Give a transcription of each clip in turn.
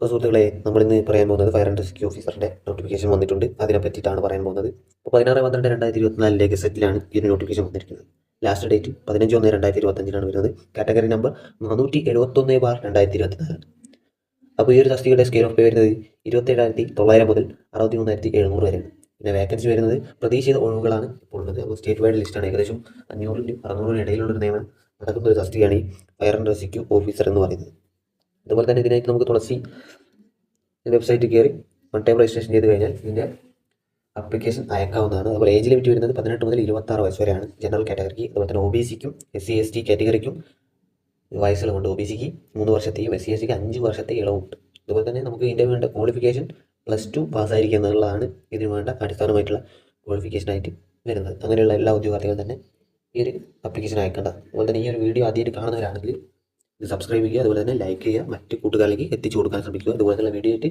അപ്പോൾ സുഹൃത്തുക്കളെ നമ്മളിന്ന് പറയാൻ പോകുന്നത് ഫയർ ആൻഡ് റെസ്ക്യൂ ഓഫീസറിന്റെ നോട്ടിഫിക്കേഷൻ വന്നിട്ടുണ്ട്. അതിനെ പറ്റിയിട്ടാണ് പറയാൻ പോകുന്നത്. അപ്പോൾ പതിനാറ് പന്ത്രണ്ട് രണ്ടായിരത്തി ഇരുപത്തിനാലിലെ ഗസറ്റിലാണ് ഈ ഒരു നോട്ടിഫിക്കേഷൻ വന്നിരിക്കുന്നത്. ലാസ്റ്റ് ഡേറ്റ് പതിനഞ്ച് ഒന്ന് രണ്ടായിരത്തി ഇരുപത്തഞ്ചിനാണ് വരുന്നത്. കാറ്റഗറി നമ്പർ നാനൂറ്റി എഴുപത്തൊന്ന് ബാർ രണ്ടായിരത്തി ഇരുപത്തിനാലാണ് അപ്പോൾ ഈ ഒരു തസ്തികയുടെ സ്കെയിൽ ഓഫ് പേ വരുന്നത് ഇരുപത്തേഴായിരത്തി തൊള്ളായിരം മുതൽ അറുപത്തി മൂന്നായിരത്തി എഴുന്നൂറ് വരെയാണ്. പിന്നെ വേക്കൻസി വരുന്നത് പ്രതീക്ഷിത ഒഴിവുകളാണ് ഇപ്പോൾ ഉള്ളത്. അപ്പോൾ സ്റ്റേറ്റ് വൈഡ് ലിസ്റ്റാണ് ഏകദേശം അഞ്ഞൂറിനും അറുന്നൂറിനും ഇടയിലുള്ളൊരു നിയമനം നടക്കുന്ന ഒരു തസ്തികയാണ് ഈ ഫയർ ആൻഡ് റെസ്ക്യൂ ഓഫീസർ എന്ന് പറയുന്നത്. അതുപോലെ തന്നെ ഇതിനായിട്ട് നമുക്ക് തുളസി വെബ്സൈറ്റ് കയറി വൺ ടൈം രജിസ്ട്രേഷൻ ചെയ്ത് കഴിഞ്ഞാൽ ഇതിന്റെ അപ്ലിക്കേഷൻ അയക്കാവുന്നതാണ്. അതുപോലെ ഏജ് ലിമിറ്റ് വരുന്നത് പതിനെട്ട് മുതൽ ഇരുപത്താറ് വയസ്സ് വരെയാണ്. ജനറൽ കാറ്റഗറിക്ക് അതുപോലെ തന്നെ ഒ ബി സിക്കും എസ് സി എസ് ടി കാറ്റഗറിക്കും വയസ്സിലുമുണ്ട് ഒ ബി സിക്ക് മൂന്ന് വർഷത്തെയും എസ് സി എസ് സിക്ക് അഞ്ച് വർഷത്തെ ഇളവുണ്ട് അതുപോലെ തന്നെ നമുക്ക് ഇതിന്റെ വേണ്ട ക്വാളിഫിക്കേഷൻ പ്ലസ് ടു പാസ്സായിരിക്കുക എന്നുള്ളതാണ് ഇതിന് വേണ്ട അടിസ്ഥാനമായിട്ടുള്ള ക്വാളിഫിക്കേഷനായിട്ട് വരുന്നത്. അങ്ങനെയുള്ള എല്ലാ ഉദ്യോഗാർത്ഥികളും തന്നെ ഈ ഒരു അപ്ലിക്കേഷൻ അയക്കേണ്ട അതുപോലെ തന്നെ ഈ ഒരു വീഡിയോ ആദ്യമായിട്ട് കാണുന്നവരാണെങ്കിൽ ഇത് സബ്സ്ക്രൈബ് ചെയ്യുക അതുപോലെ തന്നെ ലൈക്ക് ചെയ്യുക മറ്റ് കൂട്ടുകാരിലേക്ക് എത്തിച്ചു കൊടുക്കാൻ ശ്രമിക്കുക. അതുപോലെ തന്നെ വീഡിയോ ആയിട്ട്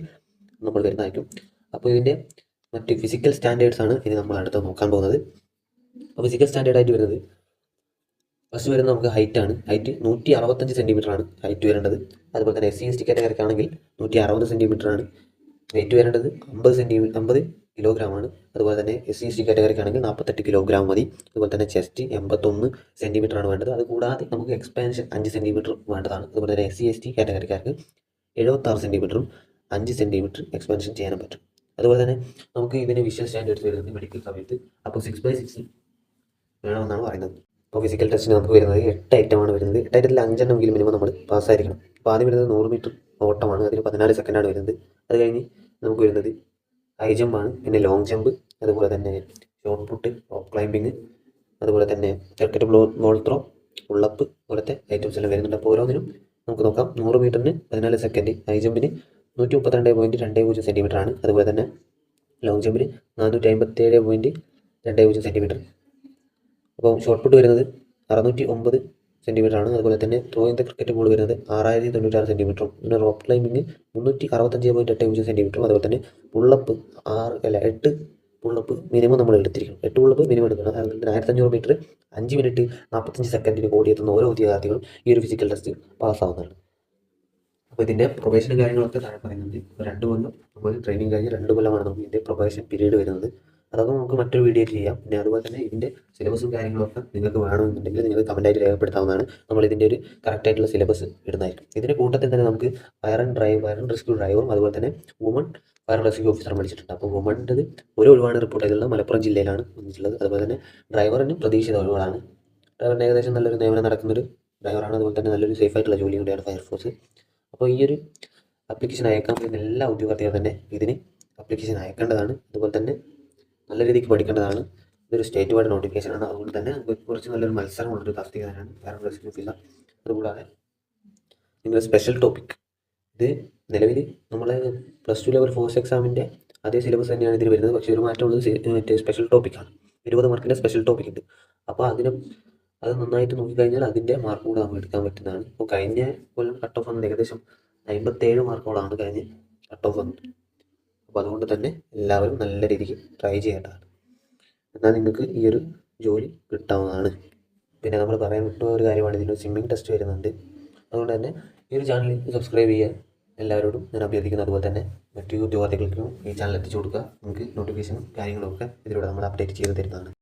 നമ്മൾ വരുന്നതായിരിക്കും. അപ്പോൾ ഇതിന്റെ മറ്റ് ഫിസിക്കൽ സ്റ്റാൻഡേർഡ്സ് ആണ് ഇനി നമ്മൾ അടുത്ത് നോക്കാൻ പോകുന്നത്. അപ്പോൾ ഫിസിക്കൽ സ്റ്റാൻഡേർഡ് ആയിട്ട് വരുന്നത് ഫസ്റ്റ് വരുന്നത് നമുക്ക് ഹൈറ്റ് ആണ്. ഹൈറ്റ് നൂറ്റി അറുപത്തഞ്ച് സെന്റിമീറ്റർ ആണ് ഹൈറ്റ് വരേണ്ടത്. അതുപോലെ തന്നെ എസ് സി എസ് ടി കാറ്റഗറിക്ക് ആണെങ്കിൽ നൂറ്റി അറുപത് സെന്റിമീറ്റർ ആണ് വെയിറ്റ് വരേണ്ടത്. അമ്പത് സെന്റിമീറ്റർ അമ്പത് കിലോഗ്രാം ആണ് അതുപോലെ തന്നെ എസ് സി എസ് ടി കാറ്റഗറിക്ക് ആണെങ്കിൽ നാൽപ്പത്തെട്ട് കിലോഗ്രാം മതി. അതുപോലെ തന്നെ ചെസ്റ്റ് എൺപത്തൊന്ന് സെന്റിമീറ്റർ ആണ് വേണ്ടത്. അത് കൂടാതെ നമുക്ക് എക്സ്പാൻഷൻ അഞ്ച് സെന്റിമീറ്റർ വേണ്ടതാണ്. അതുപോലെ തന്നെ എസ് സി എസ് ടി കാറ്റഗറിക്കാർക്ക് എഴുപത്താറ് സെന്റിമീറ്ററും അഞ്ച് സെന്റിമീറ്റർ എക്സ്പാൻഷൻ ചെയ്യാനും പറ്റും. അതുപോലെ തന്നെ നമുക്ക് ഇതിന് വിഷ്വൽ സ്റ്റാൻഡേർഡ്സ് വരുന്നത് മെഡിക്കൽ സമയത്ത് അപ്പോൾ സിക്സ് ബൈ സിക്സ് വേണമെന്നാണ് പറയുന്നത്. അപ്പോൾ ഫിസിക്കൽ ടെസ്റ്റിന് നമുക്ക് വരുന്നത് എട്ട് ഐറ്റമാണ് വരുന്നത്. എട്ട് ഐറ്റത്തിൽ അഞ്ചെണ്ണമെങ്കിലും മിനിമം നമ്മൾ പാസ്സായിരിക്കണം അപ്പോൾ ആദ്യം വരുന്നത് നൂറ് മീറ്റർ ഓട്ടമാണ്. അതിൽ പതിനാല് സെക്കൻഡാണ് വരുന്നത്. അത് കഴിഞ്ഞ് നമുക്ക് വരുന്നത് ഹൈ ജമ്പാണ് പിന്നെ ലോങ് ജമ്പ് അതുപോലെ തന്നെ ഷോർട്ട് പുട്ട് റോക്ക് ക്ലൈമ്പിങ് അതുപോലെ തന്നെ ക്രിക്കറ്റ് ബ്ലോ ബോൾ ത്രോ ഉള്ളപ്പ് പോലത്തെ ഐറ്റംസ് എല്ലാം വരുന്നുണ്ട്. അപ്പോൾ ഓരോന്നിനും നമുക്ക് നോക്കാം. നൂറ് മീറ്ററിന് പതിനാല് സെക്കൻഡ് ഹൈ ജമ്പിന് നൂറ്റി മുപ്പത്തിരണ്ട് പോയിന്റ് രണ്ട് പൂജ്യം സെന്റിമീറ്റർ ആണ്. അതുപോലെ തന്നെ ലോങ് ജമ്പിന് നാനൂറ്റി അമ്പത്തി ഏഴ് പോയിന്റ് രണ്ട് പൂജ്യം സെന്റിമീറ്റർ അപ്പോൾ ഷോർട്ട് പുട്ട് വരുന്നത് അറുന്നൂറ്റി ഒമ്പത് സെന്റിമീറ്റർ ആണ് അതുപോലെ തന്നെ ത്രോ ക്രിക്കറ്റ് ബോൾ വരുന്നത് ആറായിരത്തി തൊണ്ണൂറ്റാറ് സെന്റിമീറ്ററും പിന്നെ റോപ്പ് ക്ലൈമ്പിങ് മുന്നൂറ്റി അറുപത്തഞ്ച് പോയിന്റ് എട്ട് പൂജ്യം സെന്റിമീറ്ററും അതുപോലെ തന്നെ പുള്ളപ്പ് ആറ് അല്ല എട്ട് പുള്ളപ്പ് മിനിമം നമ്മൾ എടുത്തിരിക്കണം എട്ട് പുള്ളപ്പ് മിനിമം എടുക്കണം. അതുപോലെ തന്നെ ആയിരത്തഞ്ഞൂറ് മീറ്റർ അഞ്ച് മിനിറ്റ് നാൽപ്പത്തഞ്ച് സെക്കൻഡിന് ഓടിയെത്തുന്ന ഓരോ ഉദ്യോഗാർത്ഥികളും ഈ ഒരു ഫിസിക്കൽ ടെസ്റ്റ് പാസ്സാവുന്നതാണ്. അപ്പോൾ ഇതിന്റെ പ്രൊബേഷൻ കാര്യങ്ങളൊക്കെ താഴെ പറയുന്നുണ്ട്. രണ്ട് കൊല്ലം അതുപോലെ ട്രെയിനിങ് കഴിഞ്ഞ് രണ്ട് കൊല്ലമാണ് നമുക്ക് ഇതിന്റെ പ്രൊബേഷൻ പീരീഡ് വരുന്നത്. അതൊക്കെ നമുക്ക് മറ്റൊരു വീഡിയോയിൽ ചെയ്യാം. പിന്നെ അതുപോലെ തന്നെ ഇതിന്റെ സിലബസും കാര്യങ്ങളൊക്കെ നിങ്ങൾക്ക് വേണമെന്നുണ്ടെങ്കിൽ നിങ്ങൾ കമന്റായിട്ട് രേഖപ്പെടുത്താവുന്നതാണ്. നമ്മൾ ഇതിന്റെ ഒരു കറക്റ്റ് ആയിട്ടുള്ള സിലബസ് ഇടുന്നതായിരിക്കും. ഇതിന്റെ കൂട്ടത്തിൽ തന്നെ നമുക്ക് fire and drive fire and rescue ഡ്രൈവറും അതുപോലെ തന്നെ വുമൺ ഫയർ റെസ്ക്യൂ ഓഫീസർ വിളിച്ചിട്ടുണ്ട്. അപ്പോൾ വുമന്റെത് ഒരു ഒഴിവാണ് റിപ്പോർട്ട് ചെയ്തിട്ടുള്ളത് മലപ്പുറം ജില്ലയിലാണ് വന്നിട്ടുള്ളത്. അതുപോലെ തന്നെ ഡ്രൈവറിന് പ്രതീക്ഷിത ഒഴിവാണ് ഡ്രൈവറിന് ഏകദേശം നല്ലൊരു നിയമനം നടക്കുന്നൊരു ഡ്രൈവറാണ് അതുപോലെ തന്നെ നല്ലൊരു സേഫ് ആയിട്ടുള്ള ജോലി കൂടിയാണ് ഫയർഫോഴ്സ് അപ്പോൾ ഈ ഒരു അപ്ലിക്കേഷൻ അയക്കാൻ എല്ലാ ഉദ്യോഗാർത്ഥികളും തന്നെ ഇതിന് അപ്ലിക്കേഷൻ അയക്കേണ്ടതാണ്. അതുപോലെ തന്നെ നല്ല രീതിക്ക് പഠിക്കേണ്ടതാണ്. ഇതൊരു സ്റ്റേറ്റ് വൈഡ് നോട്ടിഫിക്കേഷൻ ആണ്. അതുകൊണ്ട് തന്നെ നമുക്ക് കുറച്ച് നല്ലൊരു മത്സരമുള്ളൊരു തസ്തിക തന്നെയാണ് ഫയർ പ്രശ്നം ഇല്ല. അതുകൂടാതെ നിങ്ങളുടെ സ്പെഷ്യൽ ടോപ്പിക് ഇത് നിലവിൽ നമ്മളെ പ്ലസ് ടു ലെവൽ ഫോഴ്സ് എക്സാമിന്റെ അതേ സിലബസ് തന്നെയാണ് ഇതിൽ വരുന്നത്. പക്ഷേ ഒരു മാറ്റമുള്ളത് മറ്റേ സ്പെഷ്യൽ ടോപ്പിക്കാണ് ഇരുപത് മാർക്കിന്റെ സ്പെഷ്യൽ ടോപ്പിക് ഉണ്ട്. അപ്പോൾ അതിനും അത് നന്നായിട്ട് നോക്കിക്കഴിഞ്ഞാൽ അതിന്റെ മാർക്ക് കൂടെ നമുക്ക് എടുക്കാൻ പറ്റുന്നതാണ്. ഇപ്പോൾ കഴിഞ്ഞ കൊല്ലം കട്ട് ഓഫ് വന്നത് ഏകദേശം അമ്പത്തേഴ് മാർക്കോളാണ് കഴിഞ്ഞ് കട്ട് ഓഫ് വന്നത്. അപ്പോൾ അതുകൊണ്ട് തന്നെ എല്ലാവരും നല്ല രീതിക്ക് ട്രൈ ചെയ്യേണ്ടതാണ്. എന്നാൽ നിങ്ങൾക്ക് ഈ ഒരു ജോലി കിട്ടാവുന്നതാണ്. പിന്നെ നമ്മൾ പറയാൻ വിട്ടുപോയ ഒരു കാര്യമാണ് ഇതിന് സ്വിമ്മിങ് ടെസ്റ്റ് വരുന്നുണ്ട്. അതുകൊണ്ട് തന്നെ ഈ ഒരു ചാനൽ സബ്സ്ക്രൈബ് ചെയ്യാൻ എല്ലാവരോടും ഞാൻ അഭ്യർത്ഥിക്കുന്നു. അതുപോലെ തന്നെ മറ്റു ഉദ്യോഗാർത്ഥികൾക്കും ഈ ചാനൽ എത്തിച്ചു കൊടുക്കുക. നിങ്ങൾക്ക് നോട്ടിഫിക്കേഷനും കാര്യങ്ങളൊക്കെ ഇതിലൂടെ നമ്മൾ അപ്ഡേറ്റ് ചെയ്ത് തരുന്നതാണ്.